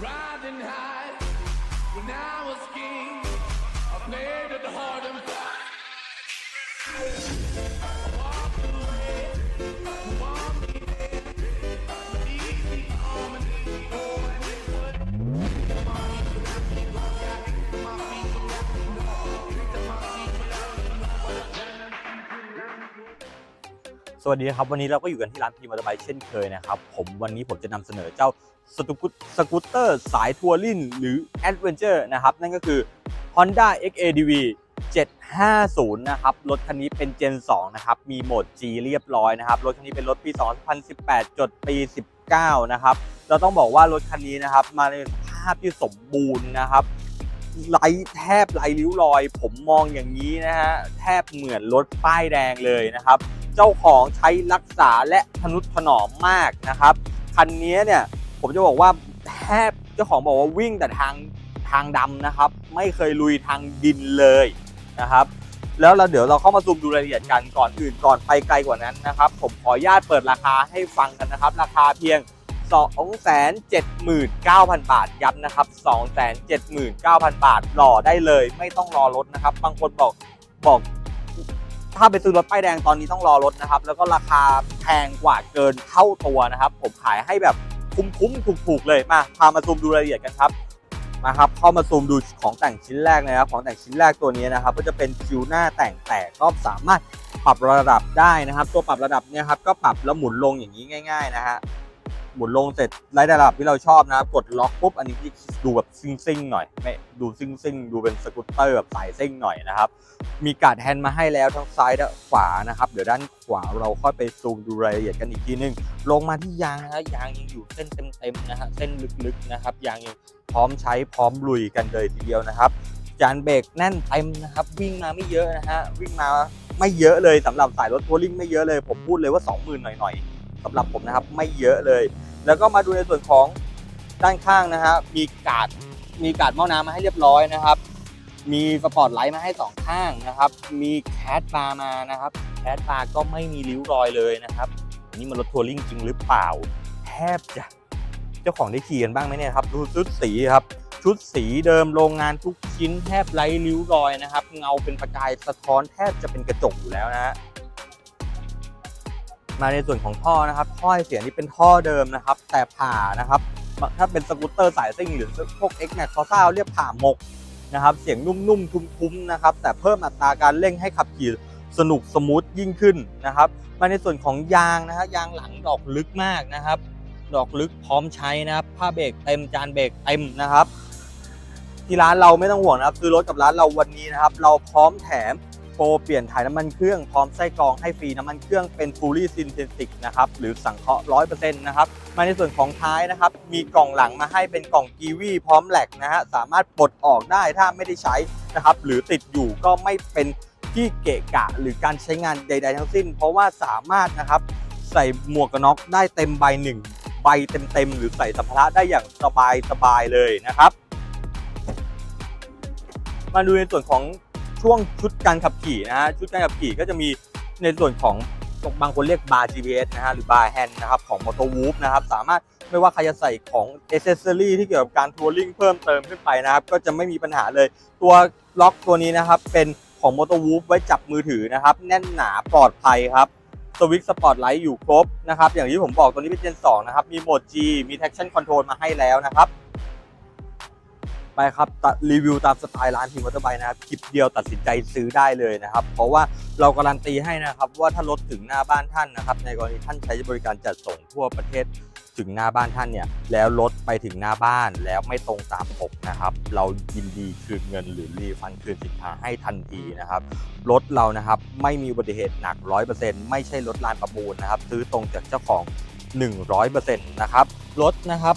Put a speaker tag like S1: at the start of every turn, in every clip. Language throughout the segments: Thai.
S1: Riding high when I was king. I played it hard and
S2: วัสดีครับ วันนี้เราก็อยู่กันที่ร้านพีมอเตอร์ไบค์เช่นเคยนะครับ ผมวันนี้ผมจะนำเสนอเจ้าสกูตสกูตเตอร์สายทัวริงหรือ Adventure นะครับ นั่นก็คือ Honda XADV 750 นะครับ รถคันนี้เป็น Gen 2 นะครับ มีโหมด G เรียบร้อยนะครับ รถคันนี้เป็นรถปี 2018 จดปี 19 นะครับ เราต้องบอกว่ารถคันนี้นะครับ มาในภาพที่สมบูรณ์นะครับไร้แทบไร้ริ้วรอย ผมมองอย่างนี้นะฮะ แทบเหมือนรถป้ายแดงเลยนะครับ เจ้าของใช้รักษาและทนุถนอมมากนะครับ คันนี้เนี่ยผมจะบอกว่าแทบเจ้าของบอกว่าวิ่งแต่ทางทางดำนะครับ ไม่เคยลุยทางดินเลยนะครับ แล้วเราเดี๋ยวเราเข้ามาซูมดูรายละเอียดกันก่อนอื่นก่อนไปไกลกว่านั้นนะครับ ผมขออนุญาตเปิดราคาให้ฟังกันนะครับ ราคาเพียง 279,000 บาทย้ำนะครับ 279,000 บาทหล่อได้เลย ไม่ต้องรอรถนะครับ บางคนบอกบอก ถ้าไปซื้อรถป้ายแดงตอนนี้ต้องรอรถนะครับ แล้วก็ราคาแพงกว่าเกินเท่าตัวนะครับ ผมขายให้แบบคุ้มๆถูกๆเลยมาพามาซูมดูรายละเอียดกันครับมาครับเข้ามาซูมดูของแต่งชิ้นแรกนะครับ ของแต่งชิ้นแรกตัวนี้นะครับ ก็จะเป็นคิวหน้าแต่งแตกก็สามารถปรับระดับได้นะครับ ตัวปรับระดับเนี่ยครับก็ปรับแล้วหมุนลงอย่างนี้ง่าย ๆ นะฮะ หมุนลงเสร็จไล่ระดับที่เราชอบนะครับกดล็อกปุ๊บอันนี้ดูแบบซิ่งหน่อยไม่ดูซิ่งดูเป็นสกูตเตอร์แบบสายซิ่งหน่อยนะครับมีการ์ดแฮนด์มาให้แล้วทั้งซ้ายและขวานะครับเดี๋ยวด้านขวาเราค่อยไปซูมดูรายละเอียดกันอีกทีนึง ลงมาที่ยางนะฮะยางยังอยู่เส้นเต็มๆนะฮะเส้นลึกๆนะครับยางยังพร้อมใช้พร้อมลุยกันเลยทีเดียวนะครับจานเบรกแน่นเต็มนะครับวิ่งมาไม่เยอะนะฮะวิ่งมาไม่เยอะเลยสำหรับสายรถทัวริงไม่เยอะเลย ผมพูดเลยว่า 20,000 หน่อยๆสำหรับผมนะครับไม่เยอะเลย แล้วก็มาดูในส่วนของด้านข้างนะฮะมีกาดมีกาดหม้อน้ำมาให้เรียบร้อยนะครับ มีสปอร์ตไลท์มาให้สองข้างนะครับ มีแคสบาร์มานะครับแคสบาร์ก็ไม่มีริ้วรอยเลยนะครับอันนี้มันรถทัวริงจริงหรือเปล่า แทบจะเจ้าของได้ขี่กันบ้างไหมเนี่ยครับดูชุดสีครับ ชุดสีเดิมโรงงานทุกชิ้นแทบไร้ริ้วรอยนะครับ เงาเป็นประกายสะท้อนแทบจะเป็นกระจกอยู่แล้วนะฮะ มาในส่วนของท่อนะครับท่อเสียงนี่เป็นท่อเดิมนะครับ แต่ผ่านะครับถ้าเป็นสกูตเตอร์สายซิ่งหรือพวก X Max Corsa เรียกผ่าหมกนะครับ เสียงนุ่มๆ ทุ้มๆนะครับ แต่เพิ่มอัตราการเร่งให้ขับขี่สนุกสมูทยิ่งขึ้นนะครับ มาในส่วนของยางนะฮะยางหลังดอกลึกมากนะครับ ดอกลึกพร้อมใช้นะครับผ้าเบรกเต็มจานเบรกเต็มนะครับ ที่ร้านเราไม่ต้องห่วงนะครับซื้อรถกับร้านเราวันนี้นะครับ เราพร้อมแถม โปรเปลี่ยนถ่ายน้ำมันเครื่องพร้อมไส้กรองให้ฟรีน้ำมันเครื่องเป็น fully synthetic นะครับหรือสังเคราะห์100%นะครับมาในส่วนของท้ายนะครับมีกล่องหลังมาให้เป็นกล่องกีวีพร้อมแหลกนะฮะสามารถปลดออกได้ถ้าไม่ได้ใช้นะครับหรือติดอยู่ก็ไม่เป็นที่เกะกะหรือการใช้งานใด ๆ ทั้งสิ้น เพราะว่าสามารถนะครับใส่หมวกกันน็อกได้เต็มใบหนึ่งใบเต็มๆหรือใส่สัมภาระได้อย่างสบายๆเลยนะครับ มาดูในส่วนของ ช่วงชุดการขับขี่นะฮะชุดการขับขี่ก็จะมีในส่วนของบางคนเรียกบาร์ GPS นะฮะหรือบาร์แฮนด์นะครับของ m o t o w o o p นะครับสามารถไม่ว่าใครจะใส่ของอ c เซสซอรี่ที่เกี่ยวกับการทัวริงเพิ่มเติมขึ้นไปนะครับ ก็จะไม่มีปัญหาเลยตัวล็อกตัวนี้นะครับ เป็นของ m o t o w o o p ไว้จับมือถือนะครับ แน่นหนาปลอดภัยครับสวิตช์สปอตไลท์อยู่ครบนะครับ อย่างที่ผมบอกตัวนี้เป็น Gen 2นะครับ มีโหมด G มี traction control มาให้แล้วนะครับ ไปครับรีวิวตามสไตล์ร้านทีมมอเตอร์ไบค์นะครับคลิปเดียวตัดสินใจซื้อได้เลยนะครับ เพราะว่าเราการันตีให้นะครับว่าถ้ารถถึงหน้าบ้านท่านนะครับ ในกรณีท่านใช้บริการจัดส่งทั่วประเทศถึงหน้าบ้านท่านเนี่ยแล้วรถไปถึงหน้าบ้านแล้วไม่ตรงตามปกนะครับ เรายินดีคืนเงินหรือรีฟันคืนสินค้าให้ทันทีนะครับรถเรานะครับไม่มีอุบัติเหตุหนัก 100%ไม่ใช่รถลานประมูลนะครับซื้อตรงจากเจ้าของ 100%นะครับรถนะครับ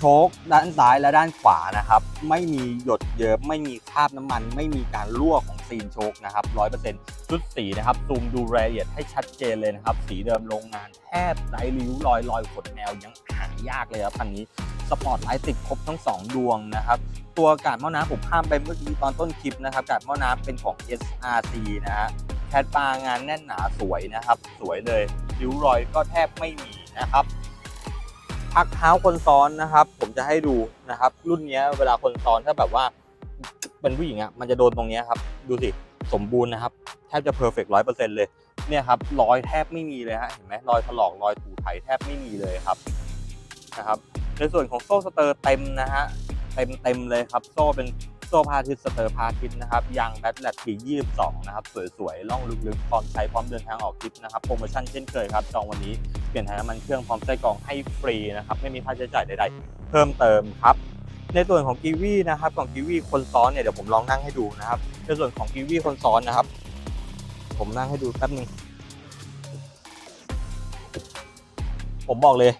S2: โชคด้านซ้ายและด้านขวานะครับ ไม่มีหยดเยิ้มไม่มีคราบน้ำมัน ไม่มีการรั่วของซีนโชคนะครับ100%ชุดสีนะครับซูมดูรายละเอียดให้ชัดเจนเลยนะครับ สีเดิมโรงงานแทบไร้ริ้วรอยรอยขดแนวยังหายากเลยครับคันนี้สปอร์ตไลท์ติดครบทั้ง 2 ดวงนะครับ ตัวกาดหม้อน้ำผมข้ามไปเมื่อกี้ตอนต้นคลิปนะครับกาดหม้อน้ำเป็นของ SRC นะฮะแคดปางานแน่นหนาสวยนะครับ สวยเลยริ้วรอยก็แทบไม่มีนะครับ พักเท้าคนซ้อนนะครับ ผมจะให้ดูนะครับ รุ่นนี้เวลาคนซ้อนถ้าแบบว่าเป็นผู้หญิงอะมันจะโดนตรงนี้ครับ ดูสิสมบูรณ์นะครับ แทบจะเพอร์เฟกต์ร้อยเปอร์เซ็นต์เลยเนี่ยครับรอยแทบไม่มีเลยฮะเห็นไหมรอยถลอกรอยถูไถแทบไม่มีเลยครับนะครับ ในส่วนของโซ่สเตอร์เต็มนะฮะเต็มเต็มเลยครับ โซ่เป็น โซพาทิตสเตอร์พาทิตนะครับยางแบตแลตปี22 นะครับ สวยๆล่องลึกๆพร้อมใช้พร้อมเดินทางออกทริปนะครับโปรโมชั่นเช่นเคยครับ จองวันนี้เปลี่ยนถ่ายน้ำมันเครื่องพร้อมไส้กรองให้ฟรีนะครับ ไม่มีค่าใช้จ่ายใดๆ เพิ่มเติมครับ ในส่วนของกีวีนะครับของกีวีคนซ้อนเนี่ยเดี๋ยวผมลองนั่งให้ดูนะครับ ในส่วนของกีวีคนซ้อนนะครับ ผมนั่งให้ดูแป๊บนึงผมบอกเลย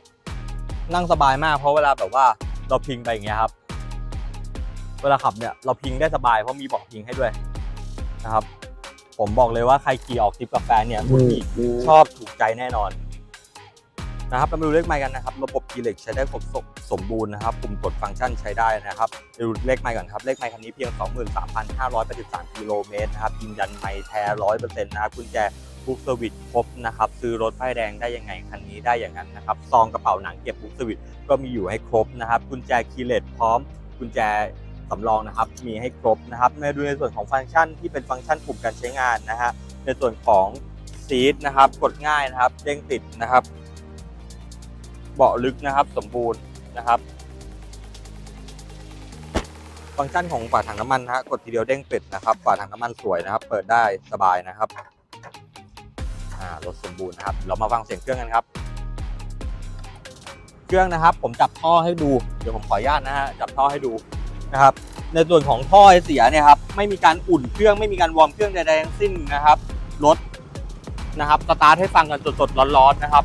S2: นั่งสบายมากเพราะเวลาแบบว่าเราพิงไปอย่างเงี้ยครับ เวลาขับเนี่ยเราพิงได้สบายเพราะมีเบาะพิงให้ด้วยนะครับ ผมบอกเลยว่าใครขี่ออกทริปกับแฟนเนี่ยคุณขี่ชอบถูกใจแน่นอนนะครับเรามาดูเลขไมค์กันนะครับ ระบบกีเล็กใช้ได้ครบสมสมบูรณ์นะครับปุ่มกดฟังก์ชันใช้ได้นะครับไปดูเลขไมค์ก่อนครับเลขไมค์คันนี้เพียง 23,583กิโลเมตรนะครับยืนยันไมค์แท้ร้อยเปอร์เซ็นต์นะครับกุญแจบุ๊กเซอร์วิสครบนะครับซื้อรถป้ายแดงได้ยังไงคันนี้ได้อย่างนั้นนะครับซองกระเป๋าหนังเก็บบุ๊กเซอร์วิสก็มีอยู่ให้ครบนะครับกุญแจคีย์เลสพร้อมกุญแจ สำรองนะครับมีให้ครบนะครับมาดูในส่วนของฟังก์ชันที่เป็นฟังก์ชันปุ่มการใช้งานนะฮะในส่วนของซีทนะครับกดง่ายนะครับเด้งติดนะครับ เบาะลึกนะครับสมบูรณ์นะครับ ฟังก์ชันของฝาถังน้ำมันนะฮะกดทีเดียวเด้งปิดนะครับฝาถังน้ำมันสวยนะครับ เปิดได้สบายนะครับรถสมบูรณ์นะครับ เรามาฟังเสียงเครื่องกันครับ เครื่องนะครับ ผมจับท่อให้ดู เดี๋ยวผมขออนุญาตนะฮะ จับท่อให้ดู นะครับ ในส่วนของท่อไอเสียเนี่ยครับไม่มีการอุ่นเครื่องไม่มีการวอร์มเครื่องใดๆทั้งสิ้นนะครับรถนะครับสตาร์ทให้ฟังกันสดๆร้อนๆนะครับ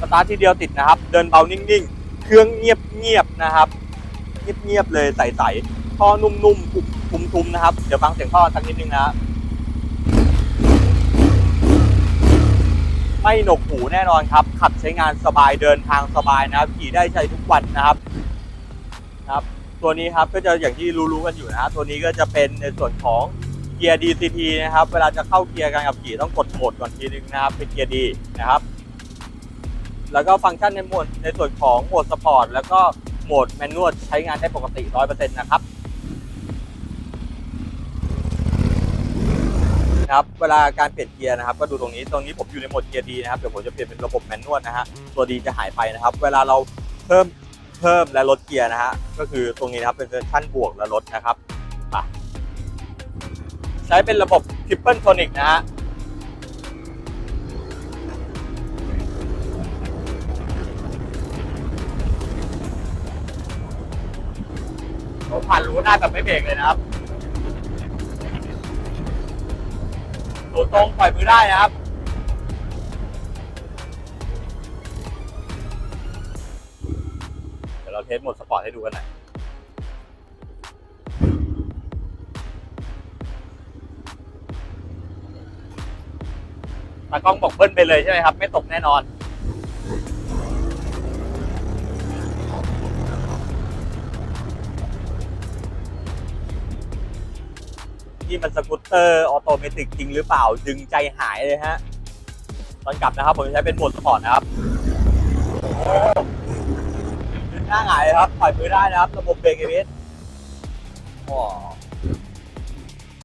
S2: สตาร์ททีเดียวติดนะครับ เดินเบานิ่งๆ เครื่องเงียบๆนะครับ เงียบๆเลยใสๆท่อนุ่มๆทุ้มๆนะครับ เดี๋ยวฟังเสียงท่อสักนิดนึงนะ ไม่หนกหูแน่นอนครับ ขับใช้งานสบายเดินทางสบายนะครับ ขี่ได้ใช้ทุกวันนะครับนะครับ ตัวนี้ครับก็จะอย่างที่รู้ๆกันอยู่นะฮะตัวนี้ก็จะเป็นในส่วนของเกียร์ DCT นะครับ เวลาจะเข้าเกียร์การขับขี่ต้องกดโหมดก่อนทีนึงนะครับเป็นเกียร์ดีนะครับ แล้วก็ฟังก์ชันในหมดในส่วนของโหมดสปอร์ตแล้วก็โหมดแมนนวลใช้งานได้ปกติ 100%นะครับ นะครับเวลาการเปลี่ยนเกียร์นะครับก็ดูตรงนี้ตรงนี้ผมอยู่ในโหมดเกียร์ดีนะครับเดี๋ยวผมจะเปลี่ยนเป็นระบบแมนนวลนะฮะตัวดีจะหายไปนะครับ เวลาเราเพิ่มเพิ่มและลดเกียร์นะฮะก็คือตรงนี้นะครับเป็นเวอร์ชันบวกและลดนะครับใช้เป็นระบบ Triple Tonic นะฮะผมผ่านรู้ได้แบบไม่เบรกเลยนะครับ ตัวตรงปล่อยมือได้นะครับ เดี๋ยวเราเทสโหมดสปอร์ตให้ดูกันหน่อยตากล้องบอกเบิ้ลไปเลยใช่ไหมครับ ไม่ตกแน่นอน ที่มันสกูตเตอร์ออโตเมติกจริงหรือเปล่าดึงใจหายเลยฮะ ตอนกลับนะครับ ผมใช้เป็นโหมดสปอร์ตนะครับหน้าหงายเลยครับปล่อยมือได้นะครับ ระบบเบรกเอเวสว้